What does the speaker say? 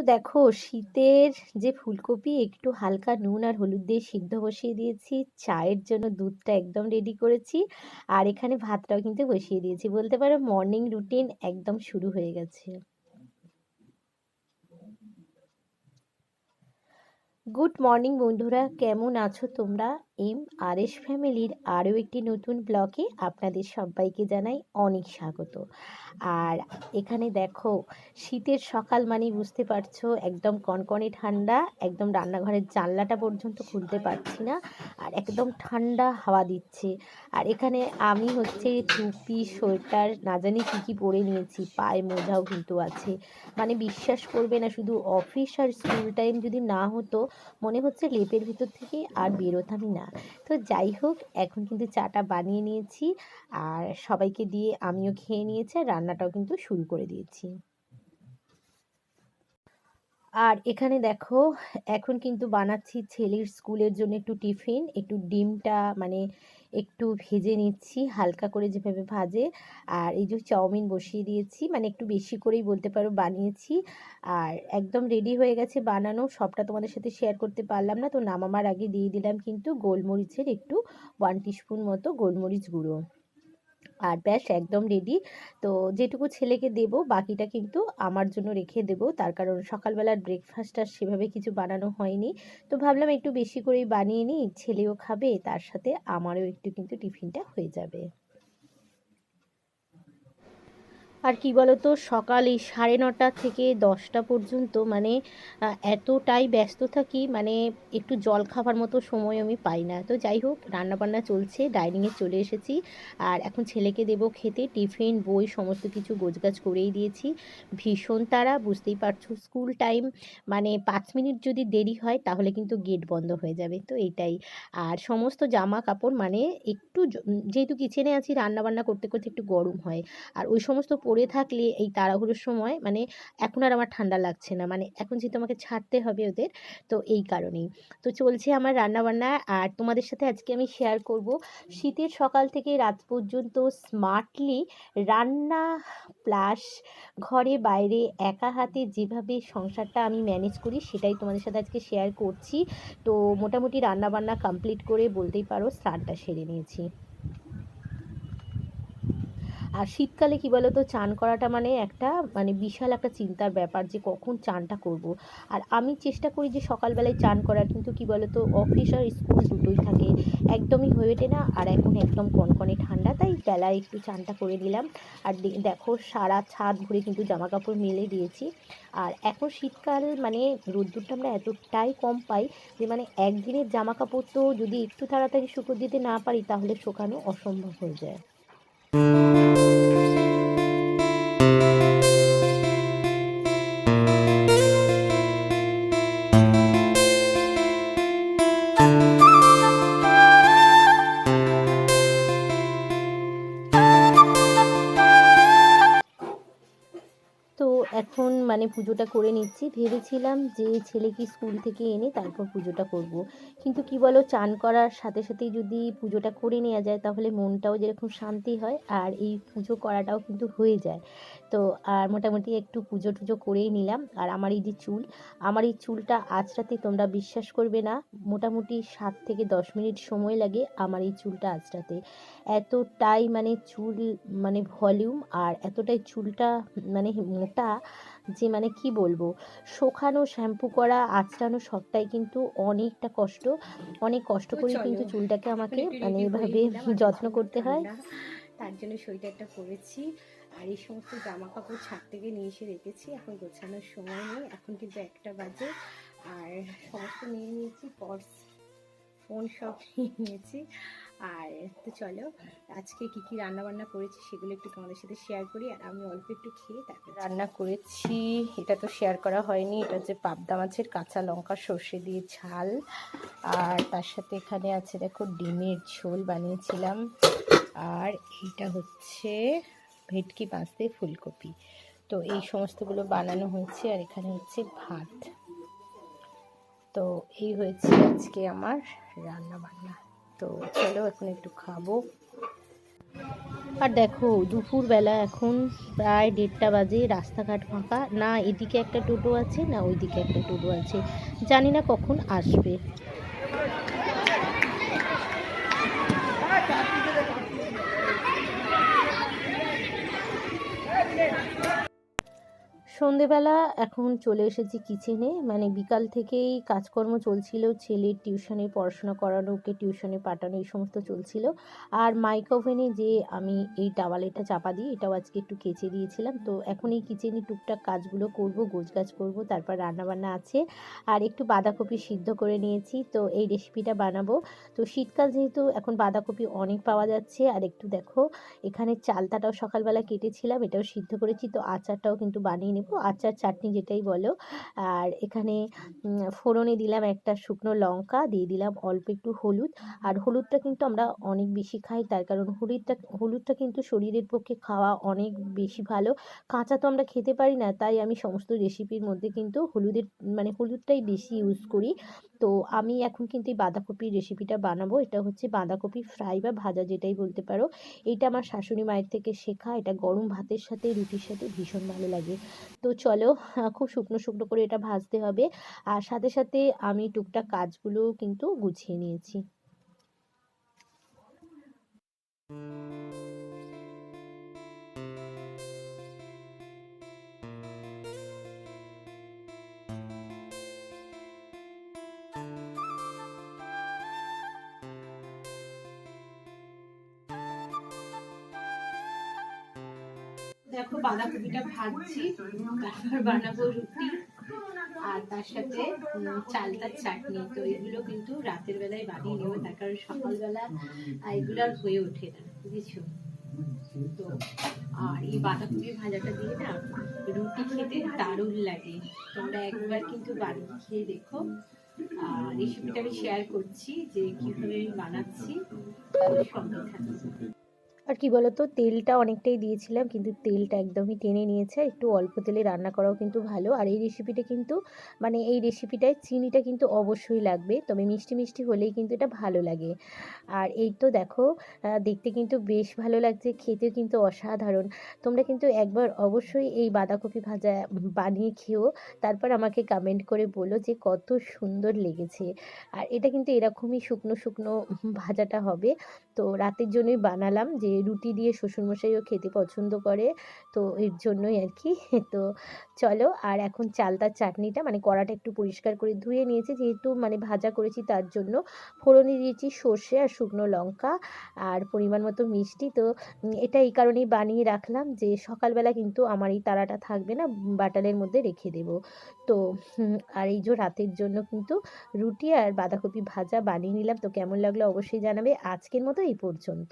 তো দেখো, শীতের যে ফুলকপি, একটু হালকা নুন আর হলুদ দিয়ে সিদ্ধ বসিয়ে দিয়েছি। চায়ের জন্য দুধটা একদম রেডি করেছি। আর এখানে ভাতটাও কিন্তু বসিয়ে দিয়েছি। বলতে পারো মর্নিং রুটিন একদম শুরু হয়ে গেছে। গুড মর্নিং বন্ধুরা, কেমন আছো তোমরা? এম আর এস ফ্যামিলির আরও একটি নতুন ব্লকে আপনাদের সবাইকে জানাই অনেক স্বাগত। আর এখানে দেখো, শীতের সকাল মানেই বুঝতে পারছ, একদম কনকনে ঠান্ডা, একদম রান্নাঘরের জানলাটা পর্যন্ত খুলতে পারছি না, আর একদম ঠান্ডা হাওয়া দিচ্ছে। আর এখানে আমি হচ্ছে টুপি, সোয়েটার, না জানি কী কী পরে নিয়েছি, পায়ে মোজাও কিন্তু আছে। মানে বিশ্বাস করবে না, শুধু অফিস আর স্কুল টাইম যদি না হতো, মনে হচ্ছে লেপের ভিতর থেকে আর বেরোতামই না। তো যাই হোক, এখন কিন্তু চাটা বানিয়ে নিয়েছি আর সবাইকে দিয়ে আমিও খেয়ে নিয়েছি আর রান্নাটাও কিন্তু শুরু করে দিয়েছি। আর এখানে দেখো, এখন কিন্তু বানাচ্ছি ছেলের স্কুলের জন্য একটু টিফিন, একটু ডিমটা মানে একটু ভেজে নিচ্ছি, হালকা করে যেভাবে ভাজে। আর এই যে চাউমিন বসিয়ে দিয়েছি মানে একটু বেশি করেই বলতে পারো বানিয়েছি। আর একদম রেডি হয়ে গেছে বানানো, সবটা তোমাদের সাথে শেয়ার করতে পারলাম না। তো নামামার আগে দিয়ে দিলাম কিন্তু গোলমরিচের একটু ওয়ান টিস্পুন মতো গোলমরিচ গুঁড়ো। আর ব্যাস একদম রেডি তো যেটুকু ছেলেকে দেব বাকিটা কিন্তু আমার জন্য রেখে দেব। তার কারণ সকালবেলার ব্রেকফাস্ট আর সেভাবে কিছু বানানো হয়নি। তো ভাবলাম একটু বেশি করেই বানিয়ে নিই, ছেলেও খাবে, তার সাথে আমারও একটু কিন্তু টিফিনটা হয়ে যাবে। আর কি বলতো, সকাল এই সাড়ে নটা থেকে দশটা পর্যন্ত মানে এতটাই ব্যস্ত থাকি মানে একটু জল খাবার মতো সময় আমি পাই না। তো যাই হোক, রান্নাবান্না চলছে ডাইনিংয়ে চলে এসেছি। আর এখন ছেলেকে দেবো খেতে, টিফিন, বই, সমস্ত কিছু গোছগাছ করেই দিয়েছি। ভীষণ তারা বুঝতেই পারছ স্কুল টাইম মানে পাঁচ মিনিট যদি দেরি হয়, তাহলে কিন্তু গেট বন্ধ হয়ে যাবে। তো এইটাই। আর সমস্ত জামা কাপড় মানে একটু যেহেতু কিচেনে আছি, রান্নাবান্না করতে করতে একটু গরম হয়। আর ওই সমস্ত পরে থাকলে এই তাড়াহুড়োর সময় মানে এখন আর আমার ঠান্ডা লাগছে না। মানে এখন যেহেতু আমাকে ছাড়তে হবে ওদের, তো এই কারণেই। তো চলছে আমার রান্নাবান্না আর তোমাদের সাথে আজকে আমি শেয়ার করব শীতের সকাল থেকে রাত পর্যন্ত স্মার্টলি রান্না প্লাস ঘরে বাইরে একা হাতে যেভাবে সংসারটা আমি ম্যানেজ করি সেটাই তোমাদের সাথে আজকে শেয়ার করছি। তো মোটামুটি রান্নাবান্না কমপ্লিট করে বলতেই পারো স্নানটা সেরে নিয়েছি। আর শীতকালে কী বলো তো চান করাটা মানে একটা মানে বিশাল একটা চিন্তার ব্যাপার যে কখন চানটা করব। আর আমি চেষ্টা করি যে সকালবেলায় চান করার, কিন্তু কী বলো তো অফিস আর স্কুল দুটোই থাকে। একদমই হয়ে ওঠে না, আর এখন একদম কনকনে ঠান্ডা, তাই বেলায় একটু চানটা করে দিলাম আর দেখো সারা ছাদ ভরে কিন্তু জামা কাপড় মেলে দিয়েছি। আর এখন শীতকাল মানে রোদ্দুরটা আমরা এতটাই কম পাই যে মানে একদিনের জামা কাপড় তো যদি একটু তাড়াতাড়ি শুকো দিতে না পারি, তাহলে শুকানো অসম্ভব হয়ে যায়। এখন মানে পুজোটা করে নিচ্ছি। ভেবেছিলাম যে ছেলেকে স্কুল থেকে এনে তারপর পুজোটা করব। কিন্তু কি বলো, চান করার সাথে সাথেই যদি পুজোটা করে নেওয়া যায় তাহলে মনটাও যেরকম শান্তি হয় আর এই পুজো করাটাও কিন্তু হয়ে যায়। তো আর মোটামুটি একটু পুজো টুজো করেই নিলাম। আর আমার এই যে চুল, আমার এই চুলটা আঁচড়াতে তোমরা বিশ্বাস করবে না, মোটামুটি সাত থেকে দশ মিনিট সময় লাগে আমার এই চুলটা আঁচড়াতে এতটাই মানে চুল মানে ভলিউম আর এতটাই চুলটা মানে মোটা যে মানে কি বলব? শোকানো শ্যাম্পু করা আঁচড়ানো সবটাই কিন্তু অনেকটা কষ্ট। অনেক কষ্ট করে কিন্তু চুলটাকে আমাকে মানে এভাবে যত্ন করতে হয়। তার জন্য সোয়েটারটা পরেছি আর এই সমস্ত জামা কাপড় ছাদ থেকে নিয়ে এসে রেখেছি। এখন গোছানোর সময় নেই। এখন কিন্তু একটা বাজে। আর সমস্ত নিয়ে নিয়েছি পার্স ফোন সব নিয়ে নিয়েছি। আর তো চলো, আজকে কী কী রান্নাবান্না করেছি সেগুলো একটু তোমাদের সাথে শেয়ার করি, আর আমি অল্প একটু খেয়ে তারপর রান্না করেছি, এটা তো শেয়ার করা হয়নি, এটা হচ্ছে পাবদা মাছের কাঁচা লঙ্কা, সর্ষে দিয়ে ঝাল, আর তার সাথে এখানে আছে দেখো ডিমের ঝোল বানিয়েছিলাম, আর এইটা হচ্ছে ভেটকি মাছ দিয়ে ফুলকপি। তো এই সমস্তগুলো বানানো হয়েছে, আর এখানে হচ্ছে ভাত। তো এই হয়েছে আজকে আমার রান্না বান্না তো চলো এখন একটু খাব। আর দেখো, দুপুরবেলা এখন প্রায় দেড়টা বাজে, রাস্তাঘাট ফাঁকা। না, এদিকে একটা টোটো আছে, না ওইদিকে একটা টোটো আছে। জানি না কখন আসবে। সন্ধেবেলা এখন চলে এসেছি কিচেনে মানে বিকাল থেকেই কাজকর্ম চলছিল ছেলের টিউশনে পড়াশোনা করানো, ওকে টিউশনে পাঠানো, এই সমস্ত চলছিল। আর মাইক ওভেনে যে আমি এই টাওয়ালেটা চাপা দিই, এটাও আজকে একটু কেচে দিয়েছিলাম। তো এখন এই কিচেনে টুকটাক কাজগুলো করব, গোছগাছ করব, তারপর রান্নাবান্না আছে। আর একটু বাঁধাকপি সিদ্ধ করে নিয়েছি, তো এই রেসিপিটা বানাবো। তো শীতকাল যেহেতু এখন বাঁধাকপি অনেক পাওয়া যাচ্ছে, আর একটু দেখো, এখানে চালতাটাও সকালবেলা কেটেছিলাম, এটাও সিদ্ধ করেছি, তো আচারটাও কিন্তু বানিয়ে নেব। আচার, চাটনি যেটাই বলো। আর এখানে ফোড়নে দিলাম একটা শুকনো লঙ্কা, দিয়ে দিলাম অল্প একটু হলুদ। আর হলুদটা কিন্তু আমরা অনেক বেশি খাই, তার কারণ হলুদটা হলুদটা কিন্তু শরীরের পক্ষে খাওয়া অনেক বেশি ভালো। কাঁচা তো আমরা খেতে পারি না, তাই আমি সমস্ত রেসিপির মধ্যে কিন্তু হলুদের মানে হলুদটাই বেশি ইউজ করি। তো আমি এখন কিন্তু এই বাঁধাকপির রেসিপিটা বানাবো। এটা হচ্ছে বাঁধাকপি ফ্রাই বা ভাজা যেটাই বলতে পারো। এটা আমার শাশুড়ি মায়ের থেকে শেখা। এটা গরম ভাতের সাথে, রুটির সাথে ভীষণ ভালো লাগে। তো চলো আহ, খুব শুকনো শুকনো করে এটা ভাজতে হবে। আর সাথে সাথে আমি টুকটাক কাজগুলো কিন্তু গুছিয়ে নিয়েছি। দেখো, বাঁধাকপিটা ভাজছি, তারপর বানাবো রুটি, আর তার সাথে চালতার চাটনি। তো এগুলো কিন্তু রাতের বেলায় বানিয়ে নেব, তার কারণ সকালবেলা এগুলো আর হয়ে ওঠে না, বুঝেছ? তো, আর এই বাঁধাকপি ভাজাটা দিয়ে না, রুটি খেতে দারুণ লাগে। তোমরা একবার কিন্তু বানিয়ে খেয়ে দেখো। আর রেসিপিটা আমি শেয়ার করছি যে কীভাবে আমি বানাচ্ছি সঙ্গে থাকো। আর কি বলতো, তেলটা অনেকটাই দিয়েছিলাম, কিন্তু তেলটা একদমই টেনে নিয়েছে। একটু অল্প তেলে রান্না করাও কিন্তু ভালো। আর এই রেসিপিটা কিন্তু মানে এই রেসিপিটায় চিনিটা কিন্তু অবশ্যই লাগবে। তবে মিষ্টি মিষ্টি হলেই কিন্তু এটা ভালো লাগে। আর এই তো দেখো দেখতে কিন্তু বেশ ভালো লাগছে, খেতেও কিন্তু অসাধারণ। তোমরা কিন্তু একবার অবশ্যই এই বাঁধাকপি ভাজা বানিয়ে খেও। তারপর আমাকে কমেন্ট করে বলো যে কত সুন্দর লেগেছে। আর এটা কিন্তু এরকমই শুকনো শুকনো ভাজাটা হবে। তো রাতের জন্যই বানালাম যে রুটি দিয়ে শ্বশুরমশাইও খেতে পছন্দ করে। তো এর জন্যই আর কি তো চলো, আর এখন চালতার চাটনিটা মানে কড়াটা একটু পরিষ্কার করে ধুয়ে নিয়েছি। যেহেতু মানে ভাজা করেছি তার জন্য ফোড়নে দিয়েছি সর্ষে আর শুকনো লঙ্কা আর পরিমাণ মতো মিষ্টি। তো এটা এই কারণেই বানিয়ে রাখলাম যে সকালবেলা কিন্তু আমার এই তারাটা থাকবে না, বাটালের মধ্যে রেখে দেবো। তো আর এই যে রাতের জন্য কিন্তু রুটি আর বাঁধাকপি ভাজা বানিয়ে নিলাম। তো কেমন লাগল অবশ্যই জানাবে। আজকের মতো এই পর্যন্ত।